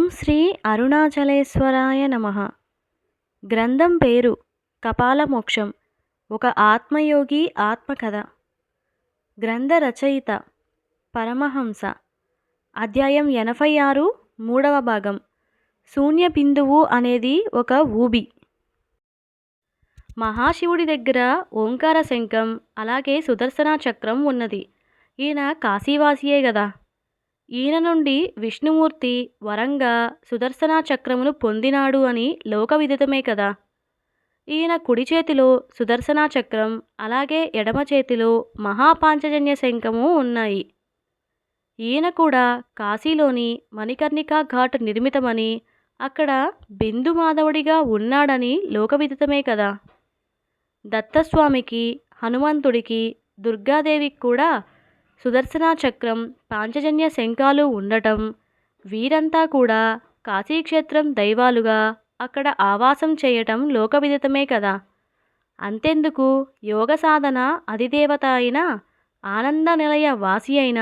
ఓం శ్రీ అరుణాచలేశ్వరాయ నమ. గ్రంథం పేరు కపాలమోక్షం ఒక ఆత్మయోగి ఆత్మకథ. గ్రంథ రచయిత పరమహంస. అధ్యాయం ఎనభై ఆరు మూడవ భాగం. శూన్య బిందువు అనేది ఒక ఊబి. మహాశివుడి దగ్గర ఓంకార శంఖం అలాగే సుదర్శన చక్రం ఉన్నది. ఈయన కాశీవాసియే కదా ఈయన నుండి విష్ణుమూర్తి వరంగా సుదర్శన చక్రమును పొందినాడు అని లోకవిదితమే కదా. ఈయన కుడి చేతిలో సుదర్శన చక్రం అలాగే ఎడమ చేతిలో మహాపాంచజన్య శంఖము ఉన్నాయి. ఈయన కూడా కాశీలోని మణికర్ణికా ఘాట్ నిర్మితమని అక్కడ బిందు మాధవుడిగా ఉన్నాడని లోకవిదితమే కదా. దత్తస్వామికి హనుమంతుడికి దుర్గాదేవికి కూడా సుదర్శన చక్రం పాంచజన్య శంఖాలు ఉండటం వీరంతా కూడా కాశీక్షేత్రం దైవాలుగా అక్కడ ఆవాసం చేయటం లోకవిదితమే కదా. అంతెందుకు యోగ సాధన అధిదేవత అయిన ఆనంద నిలయ వాసి అయిన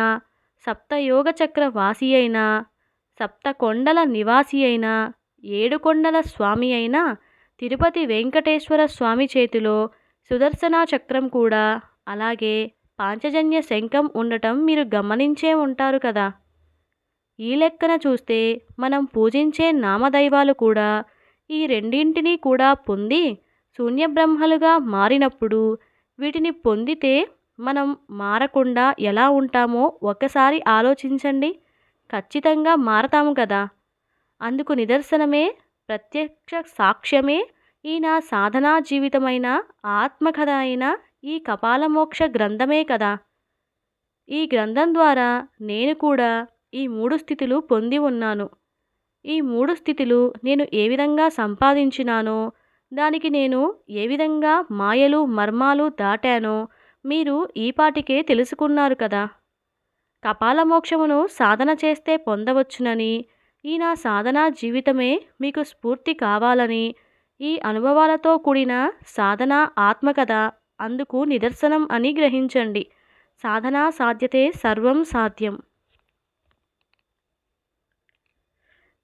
సప్తయోగ చక్ర వాసి అయిన సప్త కొండల నివాసి అయిన ఏడు కొండల స్వామి అయిన తిరుపతి వెంకటేశ్వర స్వామి చేతిలో సుదర్శన చక్రం కూడా అలాగే పాంచజన్య శంఖం ఉండటం మీరు గమనించే ఉంటారు కదా. ఈ లెక్కన చూస్తే మనం పూజించే నామదైవాలు కూడా ఈ రెండింటినీ కూడా పొంది శూన్యబ్రహ్మలుగా మారినప్పుడు వీటిని పొందితే మనం మారకుండా ఎలా ఉంటామో ఒక్కసారి ఆలోచించండి. ఖచ్చితంగా మారతాము కదా. అందుకు నిదర్శనమే ప్రత్యక్ష సాక్ష్యమే ఈ నా సాధనా జీవితమైన ఆత్మకథ అయిన ఈ కపాలమోక్ష గ్రంథమే కదా. ఈ గ్రంథం ద్వారా నేను కూడా ఈ మూడు స్థితులు పొంది ఉన్నాను. ఈ మూడు స్థితులు నేను ఏ విధంగా సంపాదించినానో దానికి నేను ఏ విధంగా మాయలు మర్మాలు దాటానో మీరు ఈపాటికే తెలుసుకున్నారు కదా. కపాలమోక్షమును సాధన చేస్తే పొందవచ్చునని ఈ నా సాధనా జీవితమే మీకు స్ఫూర్తి కావాలని ఈ అనుభవాలతో కూడిన సాధన ఆత్మకథ అందుకు నిదర్శనం అని గ్రహించండి. సాధనా సాధ్యతే సర్వం సాధ్యం.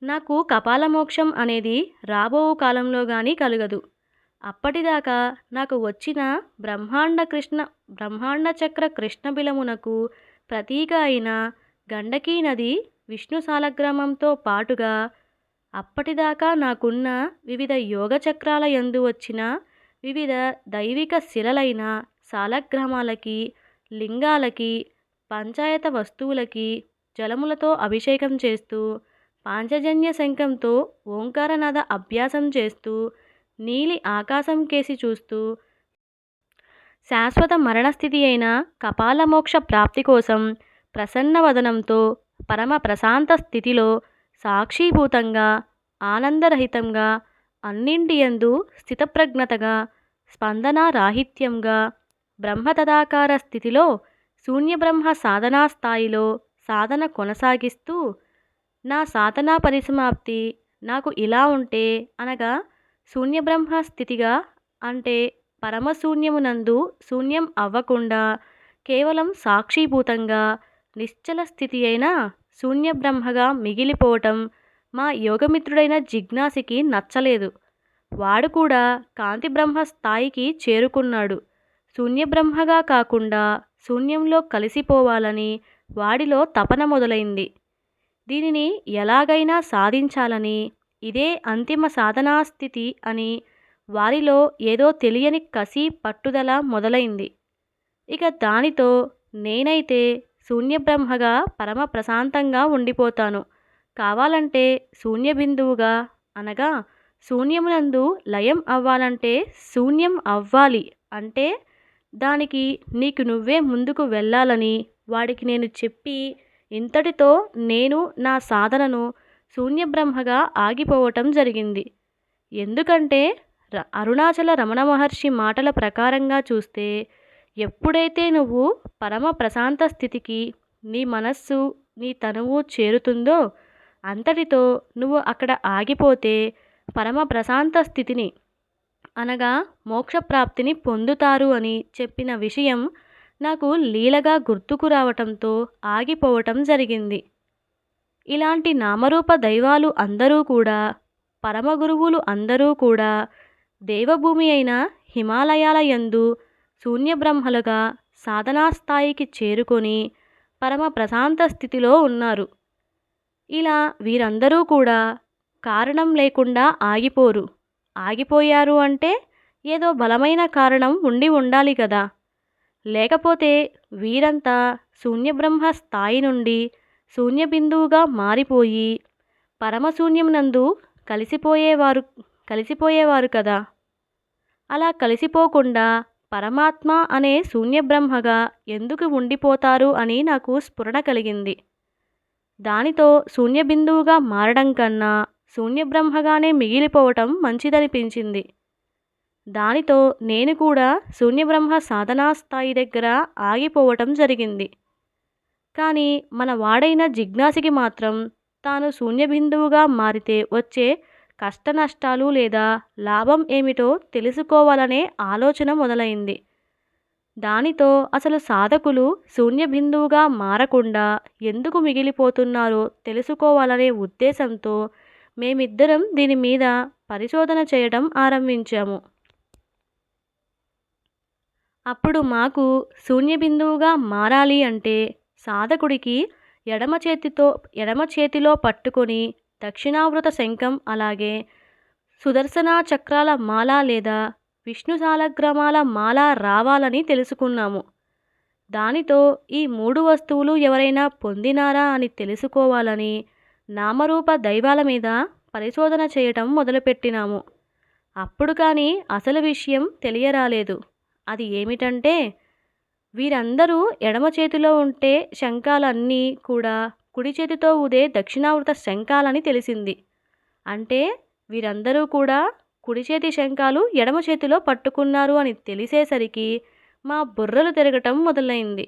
నాకు కపాలమోక్షం అనేది రాబో కాలంలో కానీ కలగదు. అప్పటిదాకా నాకు వచ్చిన బ్రహ్మాండ కృష్ణ బ్రహ్మాండ చక్ర కృష్ణబిలమునకు ప్రతీక అయిన గండకీ నది విష్ణు సాలగ్రామంతో పాటుగా అప్పటిదాకా నాకున్న వివిధ యోగ చక్రాల యందు వచ్చిన వివిధ దైవిక శిలలైన సాలగ్రామాలకి లింగాలకి పంచాయత వస్తువులకి జలములతో అభిషేకం చేస్తూ పాంచజన్య శంఖంతో ఓంకారనాద అభ్యాసం చేస్తూ నీలి ఆకాశం కేసి చూస్తూ శాశ్వత మరణస్థితి అయిన కపాలమోక్ష ప్రాప్తి కోసం ప్రసన్నవదనంతో పరమ ప్రశాంత స్థితిలో సాక్షీభూతంగా ఆనందరహితంగా అన్నింటియందు స్థితప్రజ్ఞతగా స్పందనారాహిత్యంగా బ్రహ్మతదాకార స్థితిలో శూన్యబ్రహ్మ సాధనా స్థాయిలో సాధన కొనసాగిస్తూ నా సాధనా పరిసమాప్తి నాకు ఇలా ఉంటే అనగా శూన్యబ్రహ్మ స్థితిగా అంటే పరమశూన్యమునందు శూన్యం అవ్వకుండా కేవలం సాక్షీభూతంగా నిశ్చల స్థితి అయిన శూన్యబ్రహ్మగా మిగిలిపోవటం మా యోగమిత్రుడైన జిజ్ఞాసికి నచ్చలేదు. వాడు కూడా కాంతి బ్రహ్మ స్థాయికి చేరుకున్నాడు. శూన్యబ్రహ్మగా కాకుండా శూన్యంలో కలిసిపోవాలని వాడిలో తపన మొదలైంది. దీనిని ఎలాగైనా సాధించాలని ఇదే అంతిమ సాధనా స్థితి అని వారిలో ఏదో తెలియని కసి పట్టుదల మొదలైంది. ఇక దానితో నేనైతే శూన్యబ్రహ్మగా పరమ ప్రశాంతంగా ఉండిపోతాను. కావాలంటే శూన్య బిందువుగా అనగా శూన్యమునందు లయం అవ్వాలంటే శూన్యం అవ్వాలి అంటే దానికి నీకు నువ్వే ముందుకు వెళ్ళాలని వాడికి నేను చెప్పి ఇంతటితో నేను నా సాధనను శూన్యబ్రహ్మగా ఆగిపోవటం జరిగింది. ఎందుకంటే అరుణాచల రమణ మహర్షి మాటల ప్రకారంగా చూస్తే ఎప్పుడైతే నువ్వు పరమ ప్రశాంత స్థితికి నీ మనస్సు నీ తనువు చేరుతుందో అంతటితో నువ్వు అక్కడ ఆగిపోతే పరమ ప్రశాంత స్థితిని అనగా మోక్షప్రాప్తిని పొందుతారు అని చెప్పిన విషయం నాకు లీలగా గుర్తుకు రావటంతో ఆగిపోవటం జరిగింది. ఇలాంటి నామరూప దైవాలు అందరూ కూడా పరమగురువులు అందరూ కూడా దేవభూమి అయిన హిమాలయాల యందు శూన్యబ్రహ్మలుగా సాధనా స్థాయికి చేరుకొని పరమ ప్రశాంత స్థితిలో ఉన్నారు. ఇలా వీరందరూ కూడా కారణం లేకుండా ఆగిపోరు. ఆగిపోయారు అంటే ఏదో బలమైన కారణం ఉండి ఉండాలి కదా. లేకపోతే వీరంతా శూన్యబ్రహ్మ స్థాయి నుండి శూన్యబిందువుగా మారిపోయి పరమశూన్యం నందు కలిసిపోయేవారు కలిసిపోయేవారు కదా. అలా కలిసిపోకుండా పరమాత్మ అనే శూన్యబ్రహ్మగా ఎందుకు ఉండిపోతారు అని నాకు స్ఫురణ కలిగింది. దానితో శూన్యబిందువుగా మారడం కన్నా శూన్యబ్రహ్మగానే మిగిలిపోవటం మంచిదనిపించింది. దానితో నేను కూడా శూన్యబ్రహ్మ సాధనా స్థాయి దగ్గర ఆగిపోవటం జరిగింది. కానీ మన వాడైన జిజ్ఞాసికి మాత్రం తాను శూన్యబిందువుగా మారితే వచ్చే కష్ట నష్టాలు లేదా లాభం ఏమిటో తెలుసుకోవాలనే ఆలోచన మొదలైంది. దానితో అసలు సాధకులు శూన్యబిందువుగా మారకుండా ఎందుకు మిగిలిపోతున్నారో తెలుసుకోవాలనే ఉద్దేశంతో మేమిద్దరం దీని మీద పరిశోధన చేయడం ఆరంభించాము. అప్పుడు మాకు శూన్యబిందువుగా మారాలి అంటే సాధకుడికి ఎడమ చేతితో ఎడమ చేతిలో పట్టుకొని దక్షిణావృత శంఖం అలాగే సుదర్శన చక్రాల మాల లేదా విష్ణు సాలగ్రామాల మాల రావాలని తెలుసుకున్నాము. దానితో ఈ మూడు వస్తువులు ఎవరైనా పొందినారా అని తెలుసుకోవాలని నామరూప దైవాల మీద పరిశోధన చేయటం మొదలుపెట్టినాము. అప్పుడు కానీ అసలు విషయం తెలియరాలేదు. అది ఏమిటంటే వీరందరూ ఎడమ చేతిలో ఉంటే శంఖాలన్నీ కూడా కుడి చేతితో ఉదే దక్షిణావృత శంఖాలని తెలిసింది. అంటే వీరందరూ కూడా కుడి చేతి శంఖాలు ఎడమ చేతిలో పట్టుకున్నారు అని తెలిసేసరికి మా బుర్రలు తిరగటం మొదలైంది.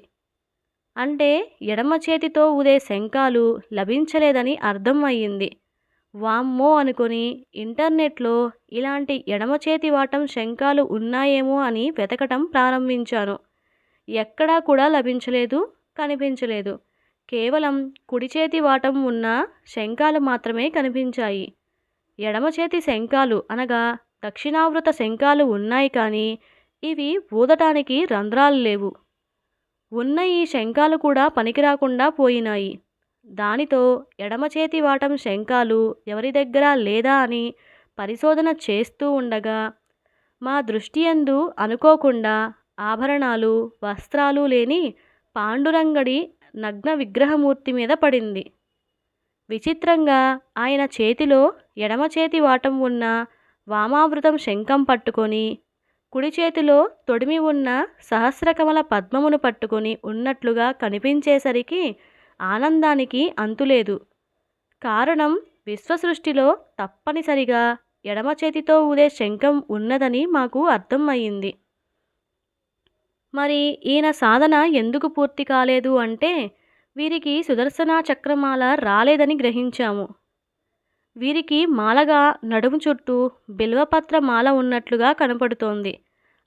అంటే ఎడమ చేతితో ఊదే శంఖాలు లభించలేదని అర్థం అయ్యింది. వామ్మో అనుకొని ఇంటర్నెట్లో ఇలాంటి ఎడమ చేతి వాటం శంఖాలు ఉన్నాయేమో అని వెతకటం ప్రారంభించాను. ఎక్కడా కూడా లభించలేదు కనిపించలేదు. కేవలం కుడి చేతి వాటం ఉన్న శంఖాలు మాత్రమే కనిపించాయి. ఎడమ చేతి శంఖాలు అనగా దక్షిణావృత శంఖాలు ఉన్నాయి కానీ ఇవి ఊదటానికి రంధ్రాలు లేవు. ఉన్న ఈ శంఖాలు కూడా పనికిరాకుండా పోయినాయి. దానితో ఎడమ చేతి వాటం శంఖాలు ఎవరి దగ్గర లేదా అని పరిశోధన చేస్తూ ఉండగా మా దృష్టి ఎందు అనుకోకుండా ఆభరణాలు వస్త్రాలు లేని పాండురంగడి నగ్న విగ్రహమూర్తి మీద పడింది. విచిత్రంగా ఆయన చేతిలో ఎడమ చేతి వాటం ఉన్న వామావృతం శంఖం పట్టుకొని కుడి చేతిలో తొడిమి ఉన్న సహస్రకమల పద్మమును పట్టుకొని ఉన్నట్లుగా కనిపించేసరికి ఆనందానికి అంతులేదు. కారణం విశ్వసృష్టిలో తప్పనిసరిగా ఎడమ చేతితో ఊదే శంఖం ఉన్నదని మాకు అర్థం అయింది మరి ఈయన సాధన ఎందుకు పూర్తి కాలేదు అంటే వీరికి సుదర్శన చక్రమాల రాలేదని గ్రహించాము. వీరికి మాలగా నడుము చుట్టూ బిల్వపత్ర మాల ఉన్నట్లుగా కనపడుతోంది.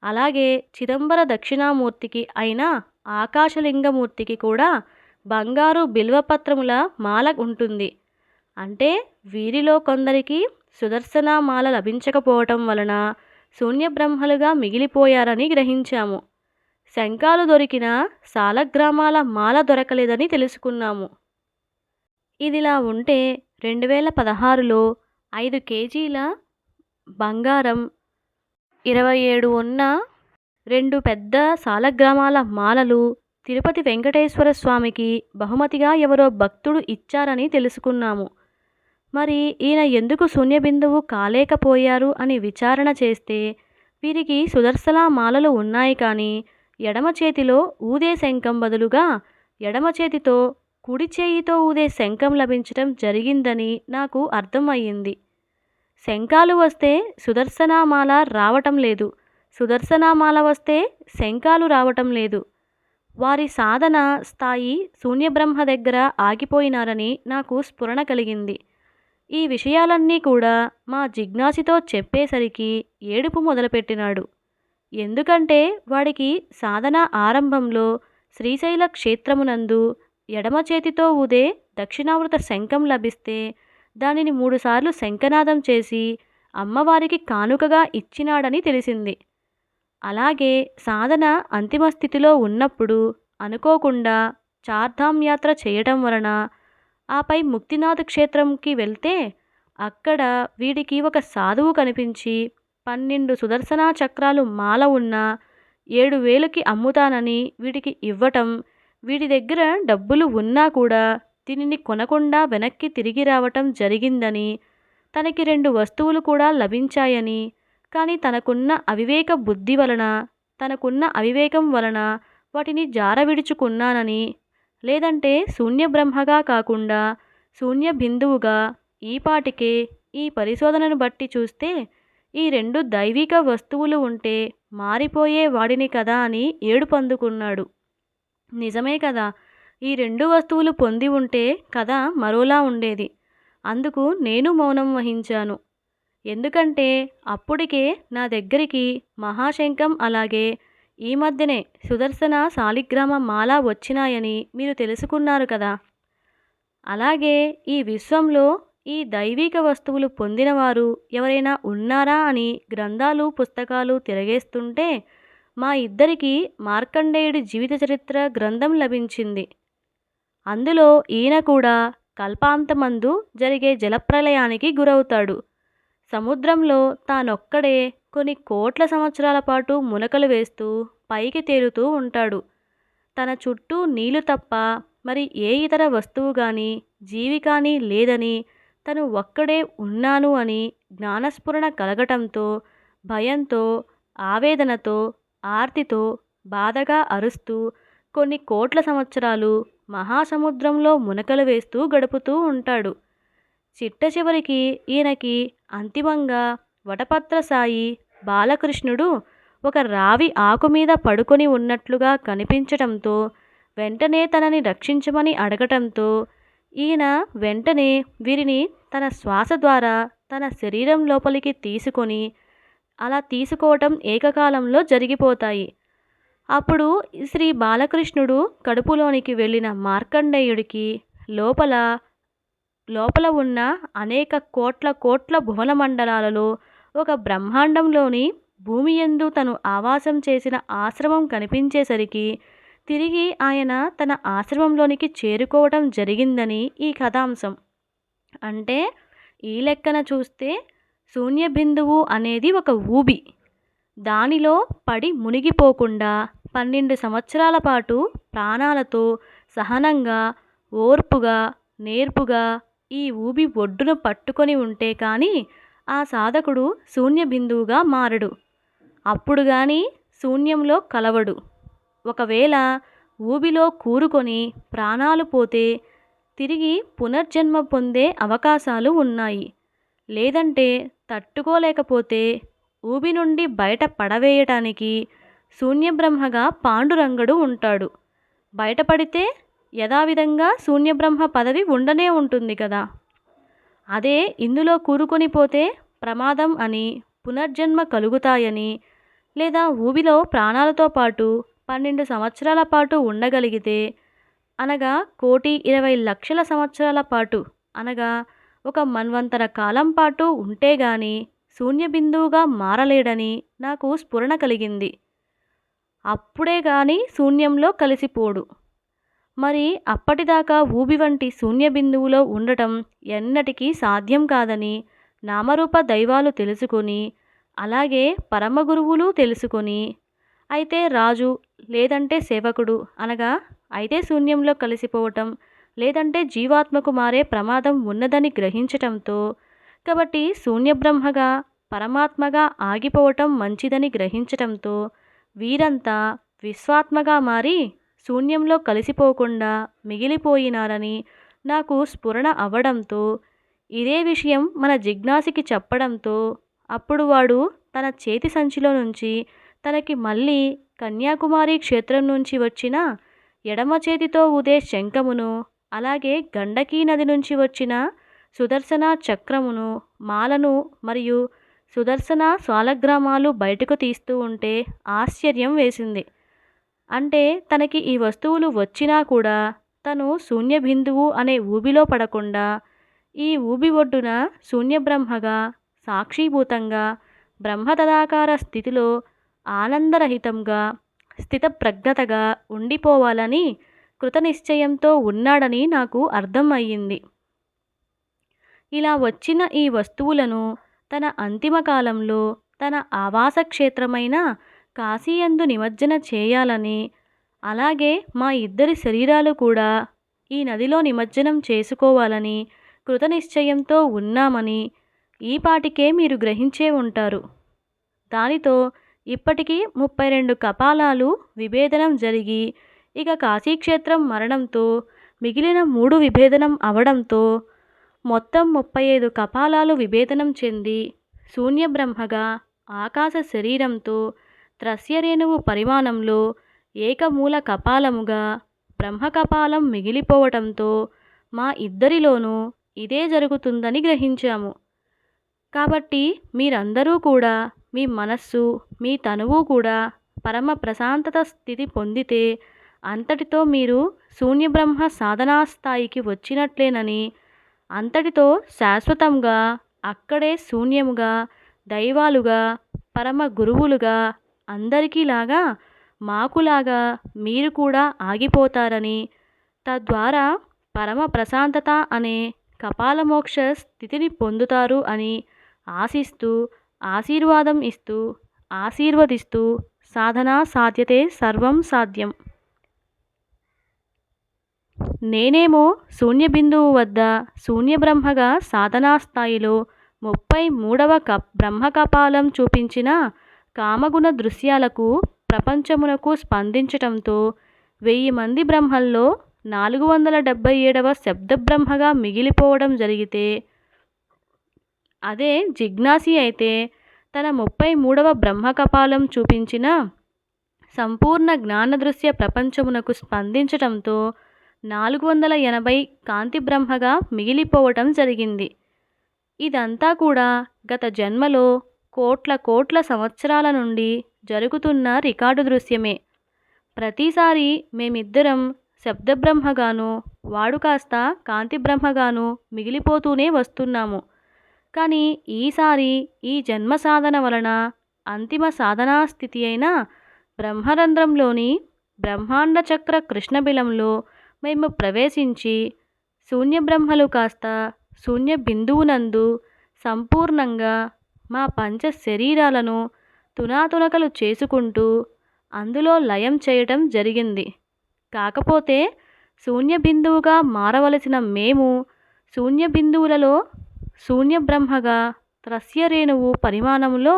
అలాగే చిదంబర దక్షిణామూర్తికి అయిన ఆకాశలింగమూర్తికి కూడా బంగారు బిల్వపత్రముల మాల ఉంటుంది. అంటే వీరిలో కొందరికి సుదర్శన మాల లభించకపోవటం వలన శూన్యబ్రహ్మలుగా మిగిలిపోయారని గ్రహించాము. శంఖాలు దొరికిన సాలగ్రామాల మాల దొరకలేదని తెలుసుకున్నాము. ఇదిలా ఉంటే రెండు వేల పదహారులో ఐదు కేజీల బంగారం ఇరవై ఏడు ఉన్న రెండు పెద్ద సాలగ్రామాల మాలలు తిరుపతి వెంకటేశ్వర స్వామికి బహుమతిగా ఎవరో భక్తుడు ఇచ్చారని తెలుసుకున్నాము. మరి ఈయన ఎందుకు శూన్యబిందువు కాలేకపోయారు అని విచారణ చేస్తే వీరికి సుదర్శన మాలలు ఉన్నాయి కానీ ఎడమ చేతిలో ఊదే శంఖం బదులుగా ఎడమ చేతితో కుడి చేయితో ఊదే శంఖం లభించటం జరిగిందని నాకు అర్థమయ్యింది. శంఖాలు వస్తే సుదర్శనమాల రావటం లేదు. సుదర్శనమాల వస్తే శంఖాలు రావటం లేదు. వారి సాధన స్థాయి శూన్యబ్రహ్మ దగ్గర ఆగిపోయినారని నాకు స్ఫురణ కలిగింది. ఈ విషయాలన్నీ కూడా మా జిజ్ఞాసితో చెప్పేసరికి ఏడుపు మొదలుపెట్టినాడు. ఎందుకంటే వాడికి సాధన ఆరంభంలో శ్రీశైల క్షేత్రమునందు ఎడమ చేతితో ఊదే దక్షిణావృత శంఖం లభిస్తే దానిని మూడుసార్లు శంఖనాదం చేసి అమ్మవారికి కానుకగా ఇచ్చినాడని తెలిసింది. అలాగే సాధన అంతిమ స్థితిలో ఉన్నప్పుడు అనుకోకుండా చార్ధామ్ యాత్ర చేయటం వలన ఆపై ముక్తినాథ్ క్షేత్రంకి వెళ్తే అక్కడ వీడికి ఒక సాధువు కనిపించి పన్నెండు సుదర్శన చక్రాలు మాల ఉన్న ఏడు వేలకి అమ్ముతానని వీడికి ఇవ్వటం వీడి దగ్గర డబ్బులు ఉన్నా కూడా దీనిని కొనకుండా వెనక్కి తిరిగి రావటం జరిగిందని తనకి రెండు వస్తువులు కూడా లభించాయని కానీ తనకున్న అవివేక బుద్ధి వలన తనకున్న అవివేకం వలన వాటిని జారవిడుచుకున్నానని లేదంటే శూన్య బ్రహ్మగా కాకుండా శూన్య బిందువుగా ఈపాటికే ఈ పరిశోధనను బట్టి చూస్తే ఈ రెండు దైవిక వస్తువులు ఉంటే మారిపోయే వాడిని కదా అని ఏడుపందుకున్నాడు. నిజమే కదా. ఈ రెండు వస్తువులు పొంది ఉంటే కథ మరోలా ఉండేది. అందుకు నేను మౌనం వహించాను. ఎందుకంటే అప్పటికే నా దగ్గరికి మహాశంఖం అలాగే ఈ మధ్యనే సుదర్శన శాలిగ్రామ మాల వచ్చినాయని మీరు తెలుసుకున్నారు కదా. అలాగే ఈ విశ్వంలో ఈ దైవిక వస్తువులు పొందినవారు ఎవరైనా ఉన్నారా అని గ్రంథాలు పుస్తకాలు తిరగేస్తుంటే మా ఇద్దరికీ మార్కండేయుడి జీవిత చరిత్ర గ్రంథం లభించింది. అందులో ఈయన కూడా కల్పాంతమందు జరిగే జలప్రలయానికి గురవుతాడు. సముద్రంలో తానొక్కడే కొన్ని కోట్ల సంవత్సరాల పాటు మునకలు వేస్తూ పైకి తేలుతూ ఉంటాడు. తన చుట్టూ నీళ్ళు తప్ప మరి ఏ ఇతర వస్తువు కానీ జీవి కానీ లేదని తను ఒక్కడే ఉన్నాను అని జ్ఞానస్ఫురణ కలగటంతో భయంతో ఆవేదనతో ఆర్తితో బాధగా అరుస్తూ కొన్ని కోట్ల సంవత్సరాలు మహాసముద్రంలో మునకలు వేస్తూ గడుపుతూ ఉంటాడు. చిట్ట చివరికి ఈయనకి అంతిమంగా వటపత్ర సాయి బాలకృష్ణుడు ఒక రావి ఆకు మీద పడుకొని ఉన్నట్లుగా కనిపించటంతో వెంటనే తనని రక్షించమని అడగటంతో ఈయన వెంటనే వీరిని తన శ్వాస ద్వారా తన శరీరం లోపలికి తీసుకొని అలా తీసుకోవటం ఏకకాలంలో జరిగిపోతాయి. అప్పుడు శ్రీ బాలకృష్ణుడు కడుపులోనికి వెళ్ళిన మార్కండేయుడికి లోపల లోపల ఉన్న అనేక కోట్ల కోట్ల భువన మండలాలలో ఒక బ్రహ్మాండంలోని భూమి యందు తను ఆవాసం చేసిన ఆశ్రమం కనిపించేసరికి తిరిగి ఆయన తన ఆశ్రమంలోనికి చేరుకోవడం జరిగిందని ఈ కథాంశం. అంటే ఈ లెక్కన చూస్తే శూన్య బిందువు అనేది ఒక ఊబి. దానిలో పడి మునిగిపోకుండా పన్నెండు సంవత్సరాల పాటు ప్రాణాలతో సహనంగా ఓర్పుగా నేర్పుగా ఈ ఊబి ఒడ్డును పట్టుకొని ఉంటే కానీ ఆ సాధకుడు శూన్య బిందువుగా మారడు. అప్పుడు కానీ శూన్యంలో కలవడు. ఒకవేళ ఊబిలో కూరుకొని ప్రాణాలు పోతే తిరిగి పునర్జన్మ పొందే అవకాశాలు ఉన్నాయి. లేదంటే తట్టుకోలేకపోతే ఊబి నుండి బయట పడవేయటానికి శూన్యబ్రహ్మగా పాండురంగడు ఉంటాడు. బయటపడితే యథావిధంగా శూన్యబ్రహ్మ పదవి ఉండనే ఉంటుంది కదా. అదే ఇందులో కూరుకొని పోతే ప్రమాదం అని పునర్జన్మ కలుగుతాయని లేదా ఊబిలో ప్రాణాలతో పాటు పన్నెండు సంవత్సరాల పాటు ఉండగలిగితే అనగా కోటి ఇరవై లక్షల సంవత్సరాల పాటు అనగా ఒక మన్వంతర కాలం పాటు ఉంటే గాని శూన్యబిందువుగా మారలేడని నాకు స్ఫురణ కలిగింది. అప్పుడే గాని శూన్యంలో కలిసిపోడు. మరి అప్పటిదాకా ఊబి వంటి శూన్య బిందువులో ఉండటం ఎన్నటికీ సాధ్యం కాదని నామరూప దైవాలు తెలుసుకొని అలాగే పరమ గురువులు తెలుసుకొని అయితే రాజు లేదంటే సేవకుడు అనగా అయితే శూన్యంలో కలిసిపోవటం లేదంటే జీవాత్మకు మారే ప్రమాదం ఉన్నదని గ్రహించటంతో కాబట్టి శూన్యబ్రహ్మగా పరమాత్మగా ఆగిపోవటం మంచిదని గ్రహించటంతో వీరంతా విశ్వాత్మగా మారి శూన్యంలో కలిసిపోకుండా మిగిలిపోయినారని నాకు స్ఫురణ అవ్వడంతో ఇదే విషయం మన జిజ్ఞాసికి చెప్పడంతో అప్పుడు వాడు తన చేతి సంచిలో నుంచి తనకి మళ్ళీ కన్యాకుమారి క్షేత్రం నుంచి వచ్చిన ఎడమ చేతితో ఉదే శంఖమును అలాగే గండకీ నది నుంచి వచ్చిన సుదర్శన చక్రమును మాలను మరియు సుదర్శన స్వాలగ్రామాలు బయటకు తీస్తూ ఉంటే ఆశ్చర్యం వేసింది. అంటే తనకి ఈ వస్తువులు వచ్చినా కూడా తను శూన్య బిందువు అనే ఊబిలో పడకుండా ఈ ఊబి ఒడ్డున శూన్యబ్రహ్మగా సాక్షీభూతంగా బ్రహ్మతదాకార స్థితిలో ఆనందరహితంగా స్థితప్రజ్ఞతగా ఉండిపోవాలని కృతనిశ్చయంతో ఉన్నాడని నాకు అర్థం అయ్యింది ఇలా వచ్చిన ఈ వస్తువులను తన అంతిమ కాలంలో తన ఆవాస క్షేత్రమైన కాశీయందు నిమజ్జన చేయాలని అలాగే మా ఇద్దరి శరీరాలు కూడా ఈ నదిలో నిమజ్జనం చేసుకోవాలని కృతనిశ్చయంతో ఉన్నామని ఈపాటికే మీరు గ్రహించే ఉంటారు. దానితో ఇప్పటికీ ముప్పై రెండు కపాలాలు విభేదనం జరిగి ఇక కాశీక్షేత్రం మరణంతో మిగిలిన మూడు విభేదనం అవడంతో మొత్తం ముప్పై ఐదు కపాలాలు విభేదనం చెంది శూన్యబ్రహ్మగా ఆకాశ శరీరంతో త్రస్యరేణువు పరిమాణంలో ఏకమూల కపాలముగా బ్రహ్మకపాలం మిగిలిపోవటంతో మా ఇద్దరిలోనూ ఇదే జరుగుతుందని గ్రహించాము. కాబట్టి మీరందరూ కూడా మీ మనస్సు మీ తనువు కూడా పరమ ప్రశాంతత స్థితి పొందితే అంతటితో మీరు శూన్యబ్రహ్మ సాధనా స్థాయికి వచ్చినట్లేనని అంతటితో శాశ్వతంగా అక్కడే శూన్యముగా దైవాలుగా పరమ గురువులుగా అందరికీలాగా మాకులాగా మీరు కూడా ఆగిపోతారని తద్వారా పరమ ప్రశాంతత అనే కపాలమోక్ష స్థితిని పొందుతారు అని ఆశిస్తూ ఆశీర్వాదం ఇస్తూ ఆశీర్వదిస్తూ సాధనా సాధ్యతే సర్వం సాధ్యం. నేనేమో శూన్య బిందువు వద్ద శూన్యబ్రహ్మగా సాధనా స్థాయిలో ముప్పై మూడవ క బ్రహ్మకపాలం చూపించిన కామగుణ దృశ్యాలకు ప్రపంచమునకు స్పందించటంతో వెయ్యి మంది బ్రహ్మల్లో నాలుగు వందల డెబ్భై ఏడవ శబ్దబ్రహ్మగా మిగిలిపోవడం జరిగితే అదే జిజ్ఞాసి అయితే తన ముప్పై మూడవ బ్రహ్మకపాలం చూపించిన సంపూర్ణ జ్ఞానదృశ్య ప్రపంచమునకు స్పందించటంతో నాలుగు వందల ఎనభై కాంతి బ్రహ్మగా మిగిలిపోవటం జరిగింది. ఇదంతా కూడా గత జన్మలో కోట్ల కోట్ల సంవత్సరాల నుండి జరుగుతున్న రికార్డు దృశ్యమే. ప్రతిసారి మేమిద్దరం శబ్దబ్రహ్మగాను వాడు కాస్త కాంతి బ్రహ్మగాను మిగిలిపోతూనే వస్తున్నాము. కానీ ఈసారి ఈ జన్మ సాధన వలన అంతిమ సాధనా స్థితి అయిన బ్రహ్మరంధ్రంలోని బ్రహ్మాండ చక్ర కృష్ణబిలంలో మేము ప్రవేశించి శూన్య బ్రహ్మలు కాస్త శూన్య బిందువునందు సంపూర్ణంగా మా పంచ శరీరాలను తునాతునకలు చేసుకుంటూ అందులో లయం చేయటం జరిగింది. కాకపోతే శూన్య బిందువుగా మారవలసిన మేము శూన్య బిందువులలో శూన్య బ్రహ్మగా త్రస్యరేణువు పరిమాణంలో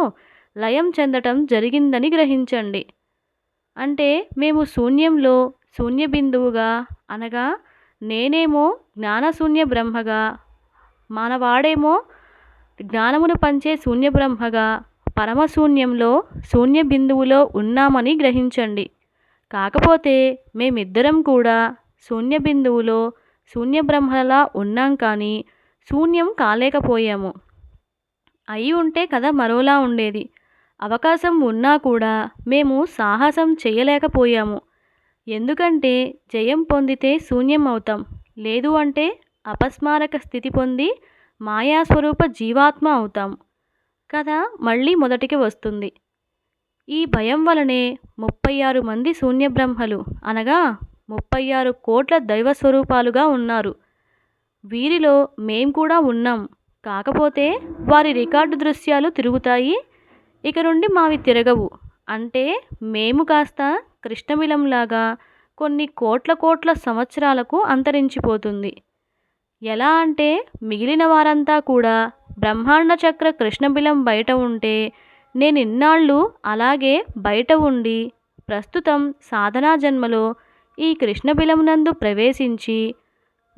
లయం చెందటం జరిగిందని గ్రహించండి. అంటే మేము శూన్యంలో శూన్య బిందువుగా అనగా నేనేమో జ్ఞానశూన్య బ్రహ్మగా మానవాడేమో జ్ఞానమును పంచే శూన్య బ్రహ్మగా పరమశూన్యంలో శూన్య బిందువులో ఉన్నామని గ్రహించండి. కాకపోతే మేమిద్దరం కూడా శూన్య బిందువులో శూన్య బ్రహ్మలా ఉన్నాం కానీ శూన్యం కాలేకపోయాము. అయి ఉంటే కథ మరోలా ఉండేది. అవకాశం ఉన్నా కూడా మేము సాహసం చేయలేకపోయాము. ఎందుకంటే జయం పొందితే శూన్యం అవుతాం లేదు అంటే అపస్మారక స్థితి పొంది మాయాస్వరూప జీవాత్మ అవుతాం. కథ మళ్ళీ మొదటికి వస్తుంది. ఈ భయం వలనే ముప్పై ఆరు మంది శూన్య బ్రహ్మలు అనగా ముప్పై ఆరు కోట్ల దైవ స్వరూపాలుగా ఉన్నారు. వీరిలో మేం కూడా ఉన్నాం. కాకపోతే వారి రికార్డు దృశ్యాలు తిరుగుతాయి. ఇక నుండి మావి తిరగవు. అంటే మేము కాస్త కృష్ణబిలంలాగా కొన్ని కోట్ల కోట్ల సంవత్సరాలకు అంతరించిపోతుంది. ఎలా అంటే మిగిలిన వారంతా కూడా బ్రహ్మాండ చక్ర కృష్ణబిలం బయట ఉంటే నేను ఇన్నాళ్ళు అలాగే బయట ఉండి ప్రస్తుతం సాధనా జన్మలో ఈ కృష్ణబిలం నందు ప్రవేశించి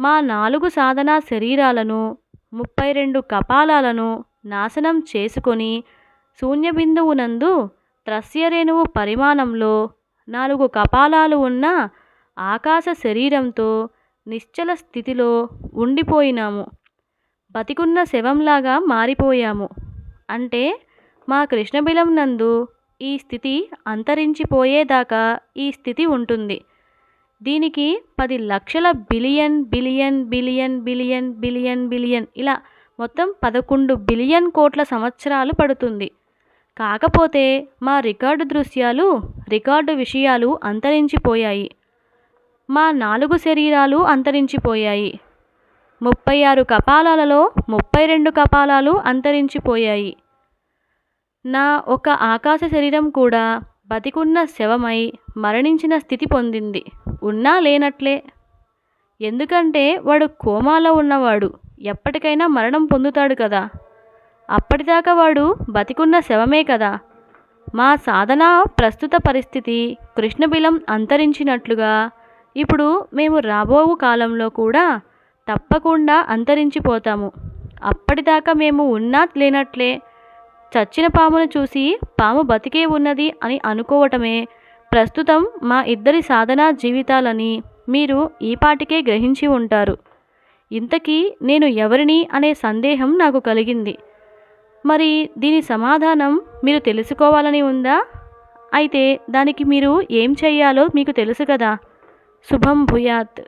మా నాలుగు సాధనా శరీరాలను ముప్పై రెండు కపాలాలను నాశనం చేసుకొని శూన్య బిందువునందు త్రస్యరేణువు పరిమాణంలో నాలుగు కపాలాలు ఉన్న ఆకాశ శరీరంతో నిశ్చల స్థితిలో ఉండిపోయినాము. బతికున్న శవంలాగా మారిపోయాము. అంటే మా కృష్ణబిలం నందు ఈ స్థితి అంతరించిపోయేదాకా ఈ స్థితి ఉంటుంది. దీనికి పది లక్షల billion billion billion billion billion billion ఇలా మొత్తం పదకొండు బిలియన్ కోట్ల సంవత్సరాలు పడుతుంది. కాకపోతే మా రికార్డు దృశ్యాలు రికార్డు విషయాలు అంతరించిపోయాయి. మా నాలుగు శరీరాలు అంతరించిపోయాయి. ముప్పై ఆరు కపాలాలలో ముప్పై రెండు కపాలాలు అంతరించిపోయాయి. నా ఒక ఆకాశ శరీరం కూడా బతికున్న శవమై మరణించిన స్థితి పొందింది. ఉన్నా లేనట్లే. ఎందుకంటే వాడు కోమాలో ఉన్నవాడు. ఎప్పటికైనా మరణం పొందుతాడు కదా. అప్పటిదాకా వాడు బతికున్న శవమే కదా. మా సాధన ప్రస్తుత పరిస్థితి కృష్ణబిలం అంతరించినట్లుగా. ఇప్పుడు మేము రాబోవు కాలంలో కూడా తప్పకుండా అంతరించిపోతాము. అప్పటిదాకా మేము ఉన్నా లేనట్లే చచ్చిన పామును చూసి పాము బతికే ఉన్నది అని అనుకోవటమే ప్రస్తుతం మా ఇద్దరి సాధనా జీవితాలని మీరు ఈపాటికే గ్రహించి ఉంటారు. ఇంతకీ నేను ఎవరిని అనే సందేహం నాకు కలిగింది. మరి దీని సమాధానం మీరు తెలుసుకోవాలని ఉందా? అయితే దానికి మీరు ఏం చెయ్యాలో మీకు తెలుసు కదా. శుభం భూయాత్.